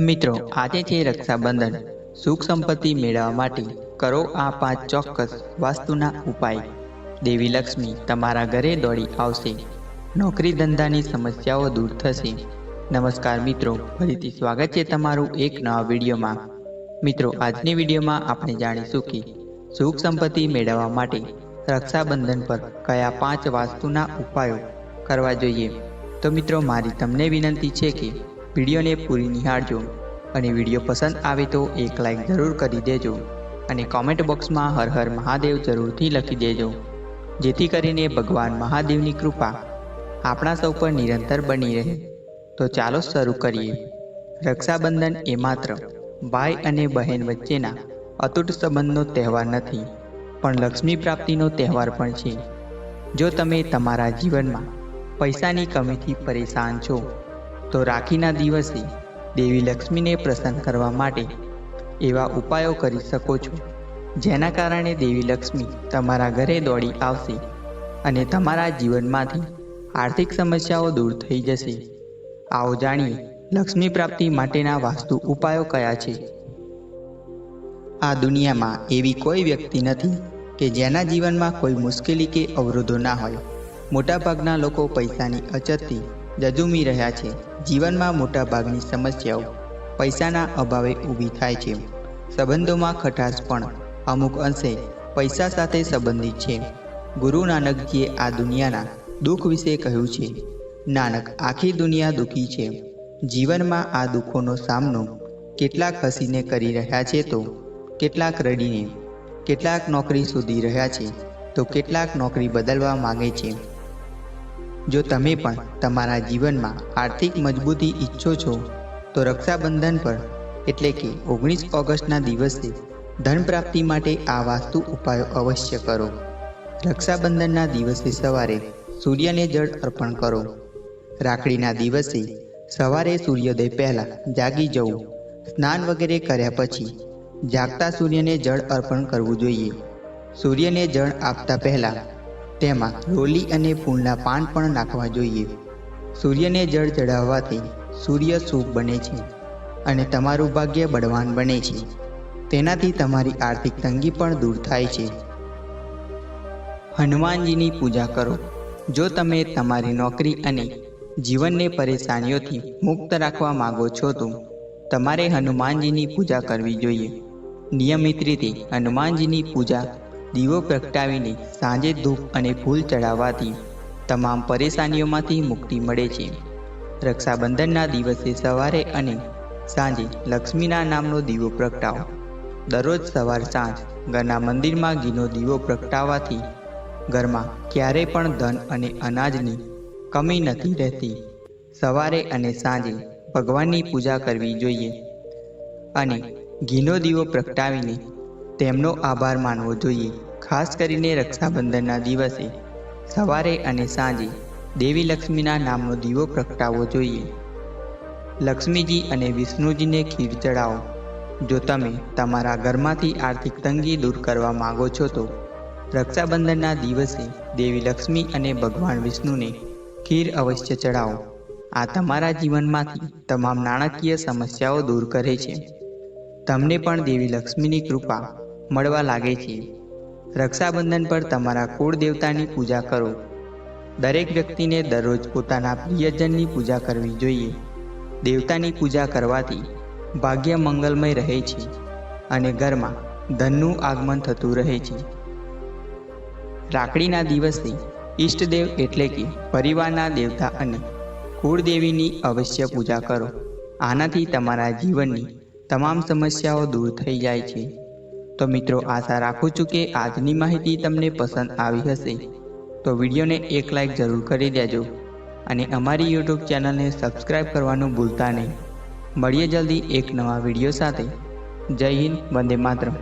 મિત્રો, આજે છે રક્ષાબંધન. સુખ સંપત્તિ મેળવવા માટે કરો આ પાંચ ચોક્કસ વાસ્તુના ઉપાય. દેવી લક્ષ્મી, તમારા ઘરે દોડી આવશે. નોકરી ધંધાની સમસ્યાઓ દૂર થશે. નમસ્કાર મિત્રો, ફરીથી સ્વાગત છે તમારું એક નવા વિડીયોમાં. મિત્રો, આજની વિડીયોમાં આપણે જાણીશું કે સુખ સંપત્તિ મેળવવા માટે રક્ષાબંધન પર કયા પાંચ વાસ્તુના ઉપાયો કરવા જોઈએ. તો મિત્રો, મારી તમને વિનંતી છે કે વિડીયોને પૂરી નિહાળજો અને વીડિયો પસંદ આવે તો એક લાઈક જરૂર કરી દેજો અને કોમેન્ટ બોક્સમાં હર હર મહાદેવ જરૂરથી લખી દેજો. જેથી કરીને ભગવાન મહાદેવની કૃપા આપણા સૌ પર નિરંતર બની રહે. તો ચાલો શરૂ કરીએ. રક્ષાબંધન એ માત્ર ભાઈ અને બહેન વચ્ચેના અતૂટ સંબંધનો તહેવાર નથી, પણ લક્ષ્મી પ્રાપ્તિનો તહેવાર પણ છે. જો તમે તમારા જીવનમાં પૈસાની કમીથી પરેશાન છો તો રાખીના દિવસે દેવી લક્ષ્મીને પ્રસન્ન કરવા માટે એવા ઉપાયો કરી શકો છો. જેના કારણે દેવી લક્ષ્મી તમારા ઘરે દોડી આવશે અને તમારા જીવનમાંથી આર્થિક સમસ્યાઓ દૂર થઈ જશે. આવો જાણીએ લક્ષ્મી પ્રાપ્તિ માટેના વાસ્તુ ઉપાયો કયા છે? આ દુનિયામાં એવી કોઈ વ્યક્તિ નથી કે જેના જીવનમાં કોઈ મુશ્કેલી કે અવરોધો ના હોય. મોટાભાગના લોકો પૈસાની અછતથી જજુમી રહ્યા છે. જીવનમાં મોટાભાગની સમસ્યાઓ પૈસાના અભાવે ઊભી થાય છે. સંબંધોમાં ખટાશ પણ અમુક અંશે પૈસા સાથે સંબંધિત છે. ગુરુ નાનકજીએ આ દુનિયાના દુઃખ વિશે કહ્યું છે. નાનક, આખી દુનિયા દુઃખી છે. જીવનમાં આ દુઃખોનો સામનો કેટલાક હસીને કરી રહ્યા છે તો કેટલાક રડીને, કેટલાક નોકરી શોધી રહ્યા છે તો કેટલાક નોકરી બદલવા માંગે છે. જો તમે પણ તમારા જીવનમાં આર્થિક મજબૂતી ઈચ્છો છો, તો રક્ષાબંધન પર, એટલે કે ઓગણીસ ઓગસ્ટના દિવસે, ધન પ્રાપ્તિ માટે આ વાસ્તુ ઉપાયો અવશ્ય કરો. રક્ષાબંધનના દિવસે સવારે સૂર્યને જળ અર્પણ કરો. રાખડીના દિવસે સવારે સૂર્યોદય પહેલાં જાગી જવું. સ્નાન વગેરે કર્યા પછી જાગતા સૂર્યને જળ અર્પણ કરવું જોઈએ. સૂર્યને જળ આપતા પહેલાં તેમાં રોલી અને ફૂલના પાન પણ નાખવા જોઈએ. સૂર્યને જળ ચડાવવાથી સૂર્ય શુભ બને છે અને તમારું ભાગ્ય બળવાન બને છે. તેનાથી તમારી આર્થિક તંગી પણ દૂર થાય છે. હનુમાનજીની પૂજા કરો. જો તમે તમારી નોકરી અને જીવનને પરેશાનીઓથી મુક્ત રાખવા માંગો છો તો તમારે હનુમાનજીની પૂજા કરવી જોઈએ. નિયમિત રીતે હનુમાનજીની પૂજા દીવો પ્રગટાવીને સાંજે ધૂપ અને ફૂલ ચડાવવાથી તમામ પરેશાનીઓમાંથી મુક્તિ મળે છે. રક્ષાબંધનના દિવસે સવારે અને સાંજે લક્ષ્મીના નામનો દીવો પ્રગટાવો. દરરોજ સવાર સાંજ ઘરના મંદિરમાં ઘીનો દીવો પ્રગટાવવાથી ઘરમાં ક્યારેય પણ ધન અને અનાજની કમી નથી રહેતી. સવારે અને સાંજે ભગવાનની પૂજા કરવી જોઈએ અને ઘીનો દીવો પ્રગટાવીને તેમનો આભાર માનવો જોઈએ. ખાસ કરીને રક્ષાબંધનના દિવસે સવારે અને સાંજે દેવી લક્ષ્મીના નામનો દીવો પ્રગટાવવો જોઈએ. લક્ષ્મીજી અને વિષ્ણુજીને ખીર ચડાવો. જો તમે તમારા ઘરમાંથી આર્થિક તંગી દૂર કરવા માગો છો તો રક્ષાબંધનના દિવસે દેવી લક્ષ્મી અને ભગવાન વિષ્ણુને ખીર અવશ્ય ચડાવો. આ તમારા જીવનમાંથી તમામ નાણાકીય સમસ્યાઓ દૂર કરે છે. તમને પણ દેવી લક્ષ્મીની કૃપા મળવા લાગે છે. રક્ષાબંધન પર તમારા કુળ દેવતાની પૂજા કરો. દરેક વ્યક્તિને દરરોજ પોતાના પ્રિયજનની પૂજા કરવી જોઈએ. દેવતાની પૂજા કરવાથી ભાગ્ય મંગલમય રહે છે અને ઘરમાં ધનનું આગમન થતું રહે છે. રાખડીના દિવસે ઈષ્ટદેવ એટલે કે પરિવારના દેવતા અને કુળદેવીની અવશ્ય પૂજા કરો. આનાથી તમારા જીવનની તમામ સમસ્યાઓ દૂર થઈ જાય છે. તો મિત્રો, આશા રાખું છું કે આજની માહિતી તમને પસંદ આવી હશે. તો વિડીયોને એક લાઇક જરૂર કરી દેજો અને અમારી યુટ્યુબ ચેનલને સબસ્ક્રાઈબ કરવાનું ભૂલતા નહીં. મળીએ જલ્દી એક નવા વીડિયો સાથે. જય હિન્દ, વંદે માતરમ.